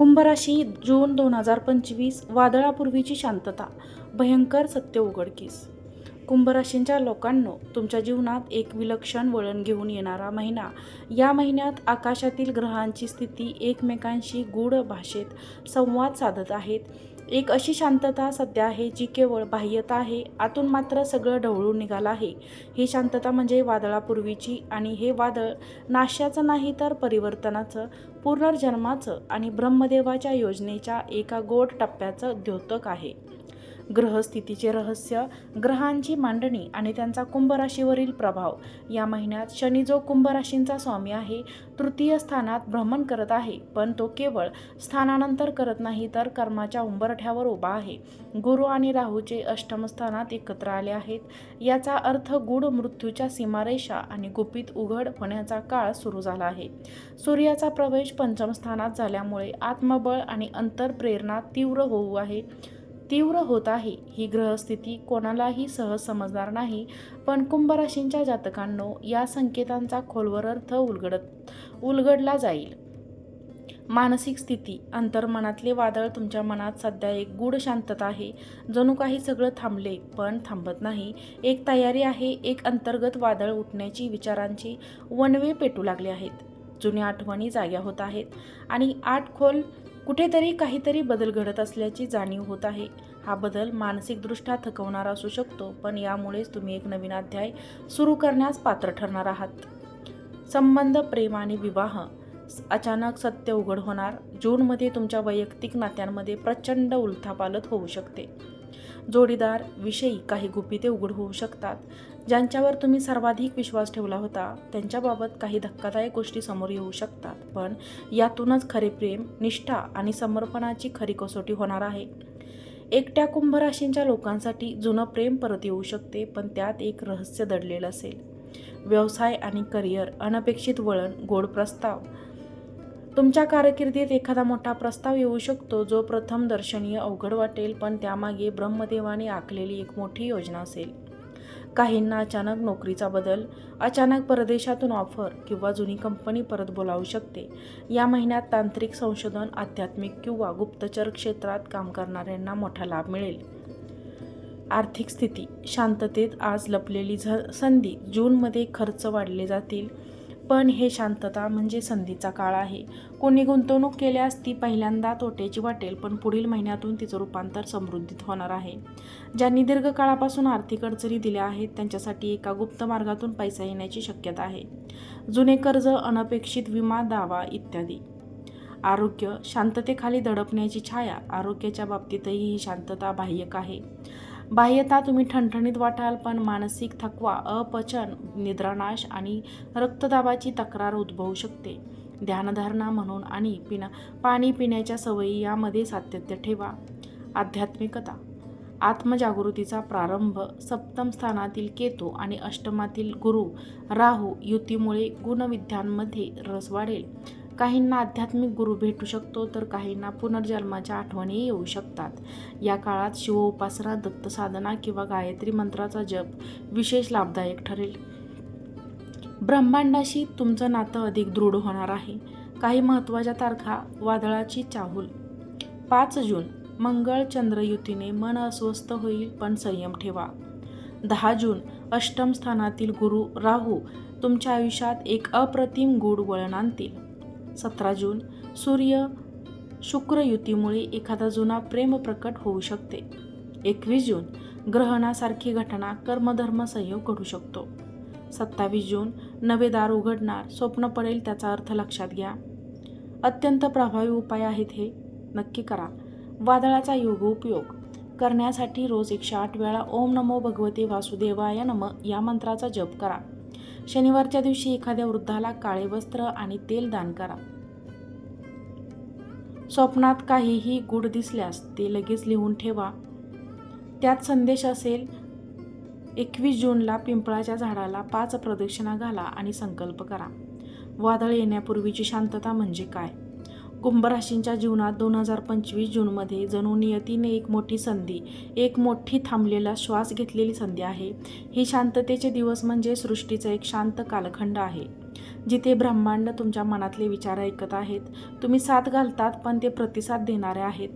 कुंभराशी जून दोन हजार पंचवीस वादळापूर्वीची शांतता भयंकर सत्य उघडकीस. कुंभराशींच्या लोकांनो तुमच्या जीवनात एक विलक्षण वळण घेऊन येणारा महिना. या महिन्यात आकाशातील ग्रहांची स्थिती एकमेकांशी गूढ भाषेत संवाद साधत आहेत. एक अशी शांतता सध्या आहे जी केवळ बाह्यता आहे आतून मात्र सगळं ढवळून निघालं आहे. ही शांतता म्हणजे वादळापूर्वीची आणि हे वादळ नाश्याचं नाही तर परिवर्तनाचं पुनर्जन्माचं आणि ब्रह्मदेवाच्या योजनेच्या एका गोड टप्प्याचं द्योतक आहे. ग्रहस्थितीचे रहस्य ग्रहांची मांडणी आणि त्यांचा कुंभराशीवरील प्रभाव. या महिन्यात शनी जो कुंभराशींचा स्वामी आहे तृतीय स्थानात भ्रमण करत आहे पण तो केवळ स्थानानंतर करत नाही तर कर्माच्या उंबरठ्यावर उभा आहे. गुरु आणि राहूचे अष्टम स्थानात एकत्र आले आहेत. याचा अर्थ गूढ मृत्यूच्या सीमारेषा आणि गुपित उघड होण्याचा काळ सुरू झाला आहे. सूर्याचा प्रवेश पंचम स्थानात झाल्यामुळे आत्मबळ आणि अंतरप्रेरणा तीव्र होऊ आहे. तीव्र होत आहे. ही ग्रहस्थिती कोणालाही सहज समजणार नाही पण कुंभराशींच्या जातकांनो या संकेतांचा खोलवर अर्थ उलगडत उलगडला जाईल. मानसिक स्थिती अंतर्मनातले वादळ तुमच्या मनात सध्या एक गूढ शांतता आहे. जणू काही सगळं थांबले पण थांबत नाही. एक तयारी आहे एक अंतर्गत वादळ उठण्याची विचारांची. वनवे पेटू लागले आहेत. जुन्या आठवणी जाग्या होत आहेत. आणि आठ खोल कुठेतरी काहीतरी बदल घडत असल्याची जाणीव होत आहे. हा बदल मानसिकदृष्ट्या थकवणारा असू शकतो पण यामुळेच तुम्ही एक नवीन अध्याय सुरू करण्यास पात्र ठरणार आहात. संबंध प्रेम आणि विवाह. अचानक सत्य उघड होणार. जूनमध्ये तुमच्या वैयक्तिक नात्यांमध्ये प्रचंड उलथापालथ होऊ शकते. जोडीदार विषयी काही गुपिते उघड होऊ शकतात. ज्यांच्यावर तुम्ही सर्वाधिक विश्वास ठेवला होता त्यांच्याबाबत काही धक्कादायक गोष्टी समोर येऊ शकतात. पण यातूनच खरे प्रेम निष्ठा आणि समर्पणाची खरी कसोटी होणार आहे. एकट्या कुंभराशींच्या लोकांसाठी जुनं प्रेम परत येऊ शकते पण त्यात एक रहस्य दडलेलं असेल. व्यवसाय आणि करिअर अनपेक्षित वळण गोड प्रस्ताव तुमच्या कारकिर्दीत एखादा मोठा प्रस्ताव येऊ शकतो जो प्रथम दर्शनीय अवघड वाटेल पण त्यामागे ब्रह्मदेवाने आखलेली एक मोठी योजना असेल. काहींना अचानक नोकरीचा बदल अचानक परदेशातून ऑफर किंवा जुनी कंपनी परत बोलावू शकते. या महिन्यात तांत्रिक संशोधन आध्यात्मिक किंवा गुप्तचर क्षेत्रात काम करणाऱ्यांना मोठा लाभ मिळेल. आर्थिक स्थिती शांततेत आज लपलेली झ संधी जूनमध्ये खर्च वाढले जातील. पण हे शांतता म्हणजे संधीचा काळ आहे. कोणी गुंतवणूक केल्यास ती पहिल्यांदा तोट्याची वाटेल पण पुढील महिन्यातून तिचं रूपांतर समृद्धीत होणार आहे. ज्यांनी दीर्घकाळापासून आर्थिक अडचणी दिल्या आहेत त्यांच्यासाठी एका गुप्त मार्गातून पैसा येण्याची शक्यता आहे. जुने कर्ज अनपेक्षित विमा दावा इत्यादी. आरोग्य शांततेखाली दडपण्याची छाया आरोग्याच्या बाबतीतही ही शांतता बाह्यक आहे. बाह्यता तुम्ही ठणठणीत वाटाल पण मानसिक थकवा अपचन निद्रानाश आणि रक्तदाबाची तक्रार उद्भवू शकते. ध्यानधारणा म्हणून आणि पिना पाणी पिण्याच्या सवयी यामध्ये सातत्य ठेवा. आध्यात्मिकता. आत्मजागृतीचा प्रारंभ सप्तम स्थानातील केतू आणि अष्टमातील गुरु राहू युतीमुळे गुणविद्यांमध्ये रस वाढेल. काहींना आध्यात्मिक गुरु भेटू शकतो तर काहींना पुनर्जन्माच्या आठवणी येऊ शकतात. या काळात शिवोपासना दत्तसाधना किंवा गायत्री मंत्राचा जप विशेष लाभदायक ठरेल. ब्रह्मांडाशी तुमचं नातं अधिक दृढ होणार आहे. काही महत्त्वाच्या तारखा वादळाची चाहूल. पाच जून मंगळ चंद्र युतीने मन अस्वस्थ होईल पण संयम ठेवा. दहा जून अष्टम स्थानातील गुरु राहू. तुमच्या आयुष्यात एक अप्रतिम गूढ वळण आणतील. सतरा जून सूर्य शुक्र युतीमुळे एखादा जुना प्रेम प्रकट होऊ शकते. एकवीस जून ग्रहणासारखी घटना कर्मधर्म संयोग घडू शकतो. सत्तावीस जून नवे दार उघडणार स्वप्न पडेल त्याचा अर्थ लक्षात घ्या. अत्यंत प्रभावी उपाय आहेत हे. नक्की करा. वादळाचा योग उपयोग. करण्यासाठी रोज एकशे आठ वेळा ओम नमो भगवते वासुदेवाय नम या मंत्राचा जप करा. शनिवारच्या दिवशी एखाद्या वृद्धाला काळे वस्त्र आणि तेल दान करा. स्वप्नात काहीही गुढ दिसल्यास ते लगेच लिहून ठेवा. त्यात संदेश असेल एकवीस जूनला पिंपळाच्या झाडाला पाच प्रदक्षिणा घाला आणि संकल्प करा. वादळ येण्यापूर्वीची शांतता म्हणजे काय? कुंभराशींच्या जीवनात दोन हजार पंचवीस जूनमध्ये जणू नियतीने एक मोठी संधी एक मोठी थांबलेला श्वास घेतलेली संधी आहे. ही शांततेचे दिवस म्हणजे सृष्टीचा एक शांत कालखंड आहे. जिथे ब्रह्मांड तुमच्या मनातले विचार ऐकत आहेत तुम्ही साथ घालतात पण ते प्रतिसाद देणारे आहेत.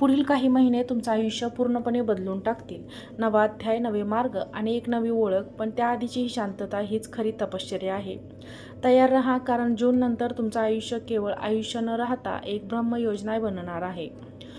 पुढील काही महिने तुमचं आयुष्य पूर्णपणे बदलून टाकतील. नवा अध्याय नवे मार्ग आणि एक नवी ओळख पण त्याआधीची ही शांतता हीच खरी तपश्चर्या आहे. तयार राहा कारण जून नंतर तुमचं आयुष्य केवळ आयुष्य न राहता एक ब्रह्मयोजना बनणार आहे.